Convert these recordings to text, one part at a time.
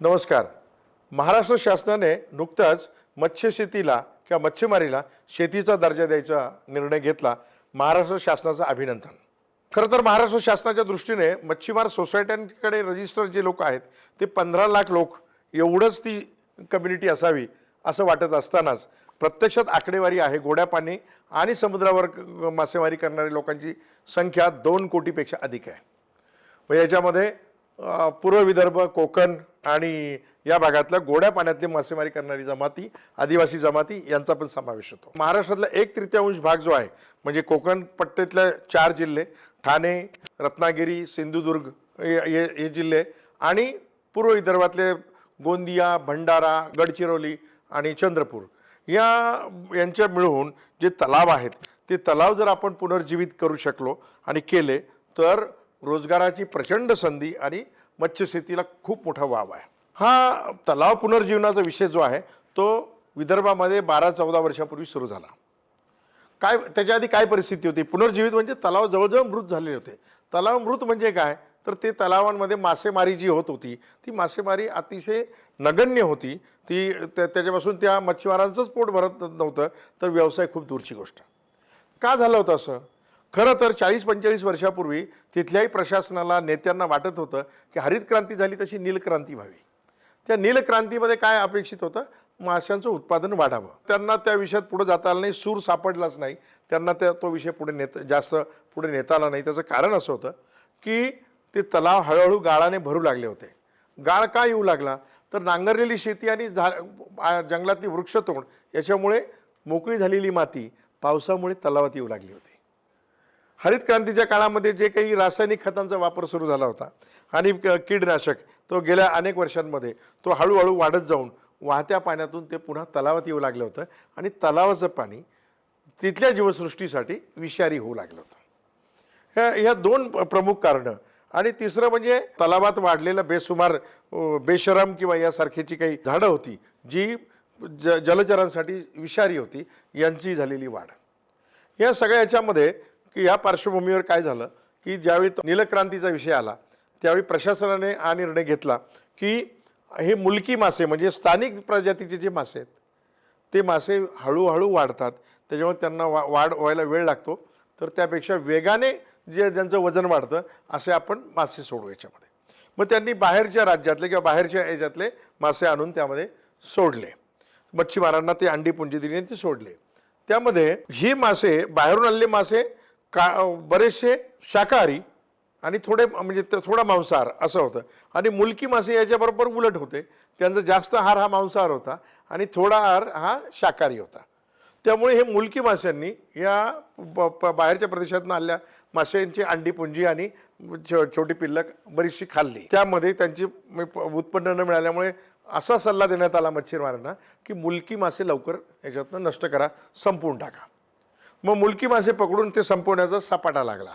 नमस्कार. महाराष्ट्र शासनाने नुकताच मत्स्यशेतीला किंवा मच्छीमारीला शेतीचा दर्जा द्यायचा निर्णय घेतला महाराष्ट्र शासनाचं अभिनंदन. खरं तर महाराष्ट्र शासनाच्या दृष्टीने मच्छीमार सोसायट्यांकडे रजिस्टर जे लोक आहेत ते पंधरा लाख लोक एवढंच ती कम्युनिटी असावी असं वाटत असतानाच प्रत्यक्षात आकडेवारी आहे गोड्या पाणी आणि समुद्रावर मासेमारी करणाऱ्या लोकांची संख्या दोन कोटीपेक्षा अधिक आहे. मग याच्यामध्ये पूर्व विदर्भ कोकण आणि या भागातल्या गोड्या पाण्यातली मासेमारी करणारी जमाती आदिवासी जमाती यांचा पण समावेश होतो. महाराष्ट्रातला एक तृतीयांश भाग जो आहे म्हणजे कोकण पट्ट्यातल्या चार जिल्हे ठाणे रत्नागिरी सिंधुदुर्ग हे हे- हे जिल्हे आणि पूर्व विदर्भातले गोंदिया भंडारा गडचिरोली आणि चंद्रपूर. या यांच्या मिळून जे तलाव आहेत ते तलाव जर आपण पुनर्जीवित करू शकलो आणि केले तर रोजगाराची प्रचंड संधी आणि मत्स्यशेतीला खूप मोठा वाव आहे. हा तलाव पुनर्जीवनाचा विषय जो आहे तो विदर्भामध्ये बारा चौदा वर्षापूर्वी सुरू झाला. काय त्याच्या आधी काय परिस्थिती होती? पुनर्जीवित म्हणजे तलाव जवळजवळ मृत झालेले होते. तलाव मृत म्हणजे काय? तर ते तलावांमध्ये मासेमारी जी होत होती ती मासेमारी अतिशय नगण्य होती. ती त्या- त्याच्यापासून त्या मच्छीमारांचंच पोट भरत नव्हतं तर व्यवसाय खूप दूरची गोष्ट. का झालं होतं असं? खरं तर चाळीस पंचेचाळीस वर्षापूर्वी तिथल्याही प्रशासनाला नेत्यांना वाटत होतं की हरित क्रांती झाली तशी नीलक्रांती व्हावी. त्या नीलक्रांतीमध्ये काय अपेक्षित होतं? माशांचं उत्पादन वाढावं. त्यांना त्या विषयात पुढे जाता आलं नाही सूर सापडलाच नाही. त्यांना त्या तो विषय पुढे नेत जास्त पुढे नेता आला नाही. त्याचं कारण असं होतं की ते तलाव हळूहळू गाळाने भरू लागले होते. गाळ का येऊ लागला? तर नांगरलेली शेती आणि झा जंगलातली वृक्षतोड याच्यामुळे मोकळी झालेली माती पावसामुळे तलावात येऊ लागली होती. हरित क्रांतीच्या काळामध्ये जे काही रासायनिक खतांचा वापर सुरू झाला होता आणि क- कीडनाशक तो गेल्या अनेक वर्षांमध्ये तो हळूहळू वाढत जाऊन वाहत्या पाण्यातून ते पुन्हा तलावात येऊ लागलं होतं आणि तलावाचं पाणी तिथल्या जीवसृष्टीसाठी विषारी होऊ लागलं होतं. ह्या ह्या दोन प्रमुख कारणं आणि तिसरं म्हणजे तलावात वाढलेलं बेसुमार बेशरम किंवा यासारखीची काही झाडं होती जी ज जलचरांसाठी विषारी होती यांची झालेली वाढ. या सगळ्या याच्यामध्ये की या पार्श्वभूमीवर काय झालं की ज्यावेळी तो नीलक्रांतीचा विषय आला त्यावेळी प्रशासनाने हा निर्णय घेतला की हे मुलकी मासे म्हणजे स्थानिक प्रजातीचे जे मासे आहेत ते मासे हळूहळू वाढतात. त्याच्यामुळे त्यांना वा वाढ व्हायला वेळ लागतो. तर त्यापेक्षा वेगाने जे ज्यांचं वजन वाढतं असे आपण मासे सोडू याच्यामध्ये. मग त्यांनी बाहेरच्या राज्यातले किंवा बाहेरच्या याच्यातले मासे आणून त्यामध्ये सोडले. मच्छीमारांना ते अंडी पुंजी दिली आणि ते सोडले. त्यामध्ये ही मासे बाहेरून आणले मासे का बरेचसे शाकाहारी आणि थोडे म्हणजे थोडा मांसाहार असं होतं. आणि मुलकी मासे याच्याबरोबर उलट होते. त्यांचा जास्त आहार हा मांसाहार होता आणि थोडा आहार हा शाकाहारी होता. त्यामुळे हे मुलकी माशांनी या प- बाहेरच्या प्रदेशातून आलेल्या माशांची अंडी पुंजी आणि छो- छोटी पिल्लक बरीचशी खाल्ली. त्यामध्ये त्यांची प- उत्पन्न न मिळाल्यामुळे असा सल्ला देण्यात आला मच्छीमारांना की मुलकी मासे लवकर याच्यातनं नष्ट करा संपवून टाका. मग मुलकी मासे पकडून ते संपवण्याचा सपाटा लागला.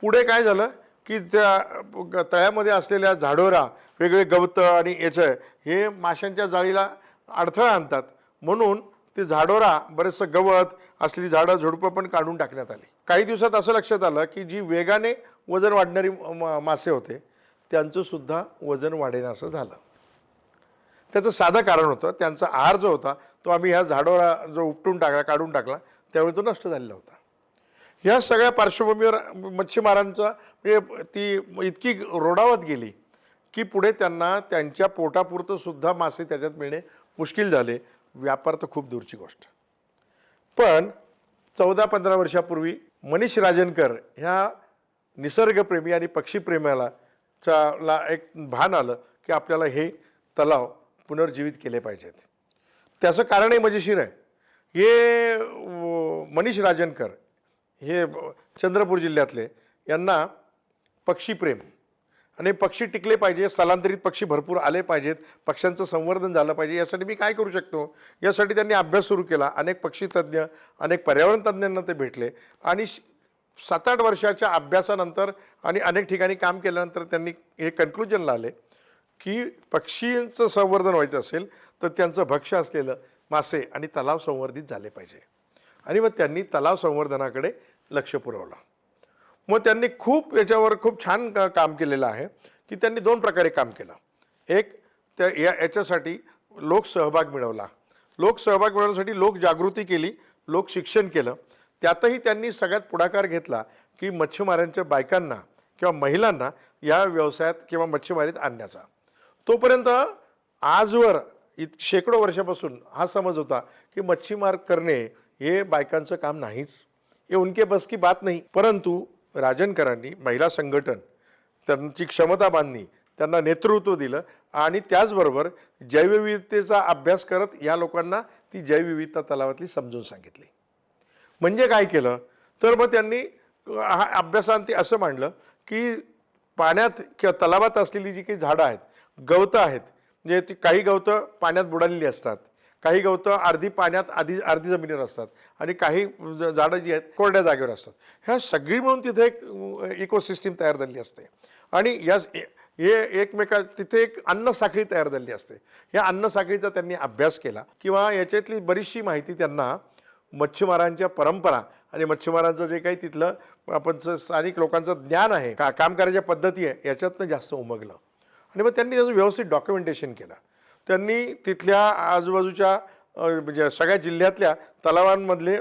पुढे काय झालं? की त्या ग- तळ्यामध्ये असलेल्या झाडोरा वेगळे गवतं आणि याचं हे माशांच्या जाळीला अडथळा आणतात. म्हणून ते झाडोरा बरेचसं गवत असलेली झाडं झुडपं पण काढून टाकण्यात आली. काही दिवसात असं लक्षात आलं की जी वेगाने वजन वाढणारी मासे होते त्यांचंसुद्धा वजन वाढेन असं झालं. त्याचं साधं कारण होतं त्यांचा आहार जो होता तो आम्ही ह्या झाडोरा जो उपटून टाकला काढून टाकला त्यावेळी तो नष्ट झालेला होता. ह्या सगळ्या पार्श्वभूमीवर मच्छीमारांचा म्हणजे ती इतकी रोडावत गेली की पुढे त्यांना त्यांच्या पोटापुरतं सुद्धा मासे त्याच्यात मिळणे मुश्किल झाले. व्यापार तर खूप दूरची गोष्ट. पण चौदा पंधरा वर्षापूर्वी मनीष राजनकर ह्या निसर्गप्रेमी आणि पक्षीप्रेमाला च्या ला एक भान आलं की आपल्याला हे तलाव पुनर्जीवित केले पाहिजेत. त्याचं कारणही मजेशीर आहे. हे मनीष राजनकर हे चंद्रपूर जिल्ह्यातले. यांना पक्षीप्रेम आणि पक्षी टिकले पाहिजे स्थलांतरित पक्षी भरपूर आले पाहिजेत पक्ष्यांचं संवर्धन झालं पाहिजे यासाठी मी काय करू शकतो? यासाठी त्यांनी अभ्यास सुरू केला अनेक पक्षीतज्ञ अनेक पर्यावरण तज्ज्ञांना ते भेटले आणि श- सात आठ वर्षाच्या अभ्यासानंतर आणि अनेक ठिकाणी काम केल्यानंतर त्यांनी हे कन्क्लुजनला आले की पक्षींचं संवर्धन व्हायचं असेल तर त्यांचं भक्ष्य असलेलं मासे आणि तलाव संवर्धित झाले पाहिजे. आणि मग त्यांनी तलाव संवर्धनाकडे लक्ष पुरवलं. मग त्यांनी खूप याच्यावर खूप छान काम केलेलं आहे की त्यांनी दोन प्रकारे काम केलं. एक त्या या याच्यासाठी लोकसहभाग मिळवला. लोकसहभाग मिळवण्यासाठी लोकजागृती केली लोक शिक्षण केलं. त्यातही त्यांनी सगळ्यात पुढाकार घेतला की मच्छीमारांच्या बायकांना किंवा महिलांना या व्यवसायात किंवा मच्छीमारीत आणण्याचा. तोपर्यंत आजवर इत शेकडो वर्षापासून हा समज होता की मच्छीमार करणे हे बायकांचं काम नाहीच. हे उनके बस की बात नाही. परंतु राजनकरांनी महिला संघटन त्यांची क्षमता बांधणी त्यांना नेतृत्व दिलं आणि त्याचबरोबर जैवविविधतेचा अभ्यास करत या लोकांना ती जैवविविधता तलावातली समजून सांगितली. म्हणजे काय केलं? तर मग त्यांनी हा अभ्यासांती असं मांडलं की पाण्यात किंवा तलावात असलेली जी काही झाडं आहेत गवतं आहेत म्हणजे ती काही गवतं पाण्यात बुडालेली असतात. काही गवतं अर्धी पाण्यात आधी अर्धी जमिनीवर असतात. आणि काही झाडं जी आहेत कोरड्या जागेवर असतात. ह्या सगळी मिळून तिथे एक इकोसिस्टीम तयार झाली असते. आणि या हे एकमेका तिथे एक अन्न साखळी तयार झाली असते. या अन्नसाखळीचा त्यांनी अभ्यास केला किंवा याच्यातली बरीचशी माहिती त्यांना मच्छीमारांच्या परंपरा आणि मच्छीमारांचं जे काही तिथलं आपण स्थानिक लोकांचं ज्ञान आहे का काम करायच्या पद्धती आहे याच्यातनं जास्त उमगलं. आणि मग त्यांनी त्याचं व्यवस्थित डॉक्युमेंटेशन केलं. त्यांनी तिथल्या आजूबाजूच्या म्हणजे सगळ्या जिल्ह्यातल्या तलावांमधले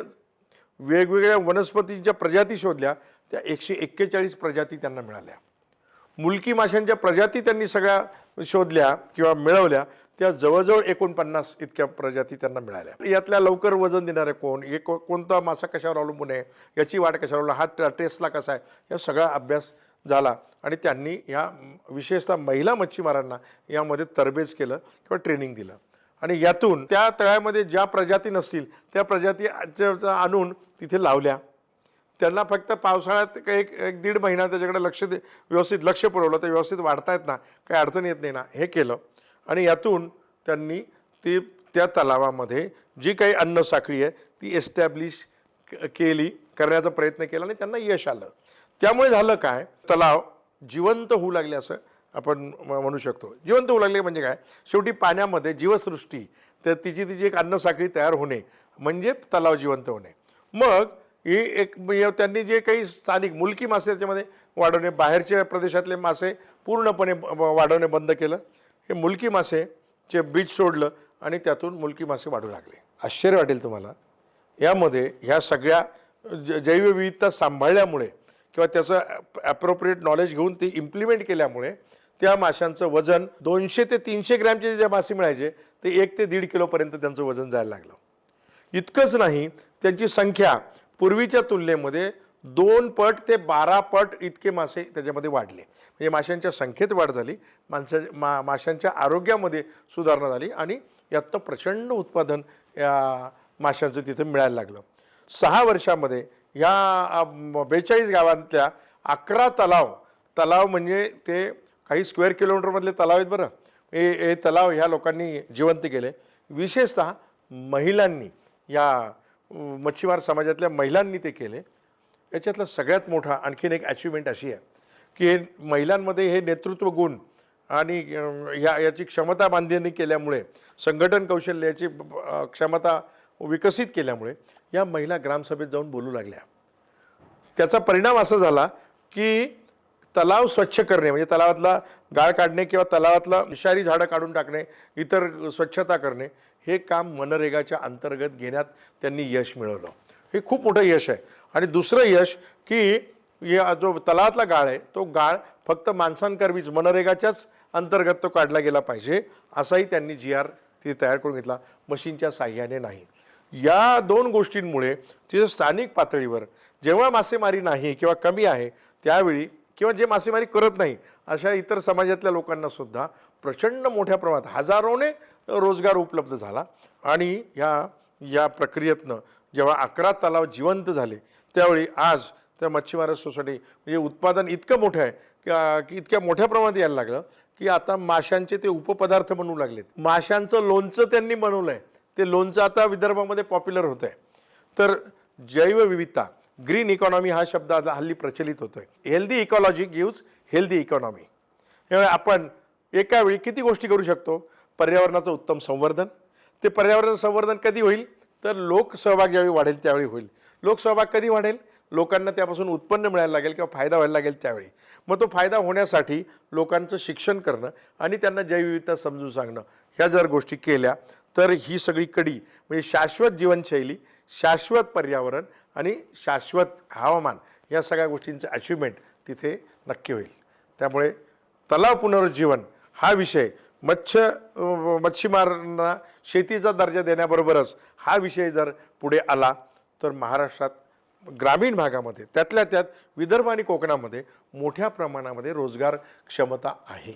वेगवेगळ्या वनस्पतींच्या प्रजाती शोधल्या. त्या एकशे एक्केचाळीस प्रजाती त्यांना मिळाल्या. मुलकी माशांच्या प्रजाती त्यांनी सगळ्या शोधल्या किंवा मिळवल्या. त्या जवळजवळ एकोणपन्नास इतक्या प्रजाती त्यांना मिळाल्या. यातल्या लवकर वजन देणारे कोण? हे को कोणता मासा कशावर अवलंबून आहे? याची वाढ कशावर? हा हा टेस्टला कसा आहे? या सगळा अभ्यास झाला. आणि त्यांनी या विशेषतः महिला मच्छीमारांना यामध्ये तरबेज केलं किंवा ट्रेनिंग दिलं. आणि यातून त्या तळ्यामध्ये ज्या प्रजाती नसतील त्या प्रजाती आणून तिथे लावल्या. त्यांना फक्त पावसाळ्यात काही एक एक दीड महिना त्याच्याकडे लक्ष दे व्यवस्थित लक्ष पुरवलं तर व्यवस्थित वाढतायत ना काही अडचण येत नाही ना हे केलं. आणि यातून त्यांनी ती त्या तलावामध्ये जी काही अन्न साखळी आहे ती एस्टॅब्लिश केली करण्याचा प्रयत्न केला आणि त्यांना यश आलं. त्यामुळे झालं काय? तलाव जिवंत होऊ लागले असं आपण म्हणू शकतो. जिवंत होऊ लागले म्हणजे काय? शेवटी पाण्यामध्ये जीवसृष्टी तर तिची तिची एक अन्नसाखळी तयार होणे म्हणजे तलाव जिवंत होणे. मग ही एक त्यांनी जे काही स्थानिक मुलकी मासे त्याच्यामध्ये वाढवणे बाहेरच्या प्रदेशातले मासे पूर्णपणे वाढवणे बंद केलं. हे मुलकी मासेचे बीज सोडलं आणि त्यातून मुलकी मासे वाढू लागले. आश्चर्य वाटेल तुम्हाला. यामध्ये ह्या सगळ्या ज जैवविविधता सांभाळल्यामुळे किंवा त्याचं ॲप्रोप्रिएट नॉलेज घेऊन ते इम्प्लिमेंट केल्यामुळे त्या माशांचं वजन दोनशे ते तीनशे ग्रॅमचे जे मासे मिळायचे ते एक ते दीड किलोपर्यंत त्यांचं वजन जायला लागलं. इतकंच नाही त्यांची संख्या पूर्वीच्या तुलनेमध्ये दोन पट ते बारा पट इतके मासे त्याच्यामध्ये वाढले. म्हणजे माशांच्या संख्येत वाढ झाली माणसा मा माशांच्या आरोग्यामध्ये सुधारणा झाली आणि यातनं प्रचंड उत्पादन या माशांचं तिथे मिळायला लागलं. सहा वर्षामध्ये या बेचाळीस गावांतल्या अकरा तलाव तलाव म्हणजे ते काही स्क्वेअर किलोमीटरमधले तलाव आहेत बरं. हे हे तलाव ह्या लोकांनी जिवंत केले. विशेषतः महिलांनी या मच्छीमार समाजातल्या महिलांनी ते केले. याच्यातला सगळ्यात मोठा आणखीन एक अचिव्हमेंट अशी आहे की महिलांमध्ये हे नेतृत्व गुण आणि ह्या याची क्षमता बांधणी केल्यामुळे संघटन कौशल्य याची क्षमता विकसित केल्यामुळे या महिला ग्रामसभेत जाऊन बोलू लागल्या. त्याचा परिणाम असा झाला की तलाव स्वच्छ करणे म्हणजे तलावातला गाळ काढणे किंवा तलावातला विषारी झाडं काढून टाकणे इतर स्वच्छता करणे हे काम मनरेगाच्या अंतर्गत घेण्यात त्यांनी यश मिळवलं. हे खूप मोठं यश आहे. आणि दुसरं यश की या जो तलावातला गाळ आहे तो गाळ फक्त माणसांकरवीच मनरेगाच्याच अंतर्गत तो काढला गेला पाहिजे असाही त्यांनी जी आर तिथे तयार करून घेतला. मशीनच्या साह्याने नाही. या दोन गोष्टींमुळे तिथं स्थानिक पातळीवर जेव्हा मासेमारी नाही किंवा कमी आहे त्यावेळी किंवा जे मासेमारी करत नाही अशा इतर समाजातल्या लोकांना सुद्धा प्रचंड मोठ्या प्रमाणात हजारोने रोजगार उपलब्ध झाला. आणि ह्या या प्रक्रियेतनं जेव्हा अकरा तलाव जिवंत झाले त्यावेळी आज त्या मच्छीमार सोसायटी म्हणजे उत्पादन इतकं मोठं आहे की इतक्या मोठ्या प्रमाणात यायला लागलं की आता माशांचे ते उपपदार्थ बनवू लागलेत. माशांचं लोणचं त्यांनी बनवलं आहे ते लोणचं आता विदर्भामध्ये पॉप्युलर होत आहे तर जैवविविधता ग्रीन इकॉनॉमी हा शब्द आता हल्ली प्रचलित होतो आहे healthy ecology gives healthy economy त्यामुळे आपण एका वेळी किती गोष्टी करू शकतो? पर्यावरणाचं उत्तम संवर्धन. ते पर्यावरण संवर्धन कधी होईल? तर लोकसहभाग ज्यावेळी वाढेल त्यावेळी होईल. लोकसहभाग कधी वाढेल? लोकांना त्यापासून उत्पन्न मिळायला लागेल किंवा फायदा व्हायला लागेल त्यावेळी. मग तो फायदा होण्यासाठी लोकांचं शिक्षण करणं आणि त्यांना जैवविविधता समजून सांगणं. ह्या जर गोष्टी केल्या तर ही सगळी कडी म्हणजे शाश्वत जीवनशैली शाश्वत पर्यावरण आणि शाश्वत हवामान या सगळ्या गोष्टींचं अचिव्हमेंट तिथे नक्की होईल. त्यामुळे तलाव पुनरुज्जीवन हा विषय मत्स्य मच्छीमारांना शेतीचा दर्जा देण्याबरोबरच हा विषय जर पुढे आला तर महाराष्ट्रात ग्रामीण भागामध्ये त्यातल्या त्यात विदर्भ आणि कोकणामध्ये मोठ्या प्रमाणामध्ये रोजगार क्षमता आहे.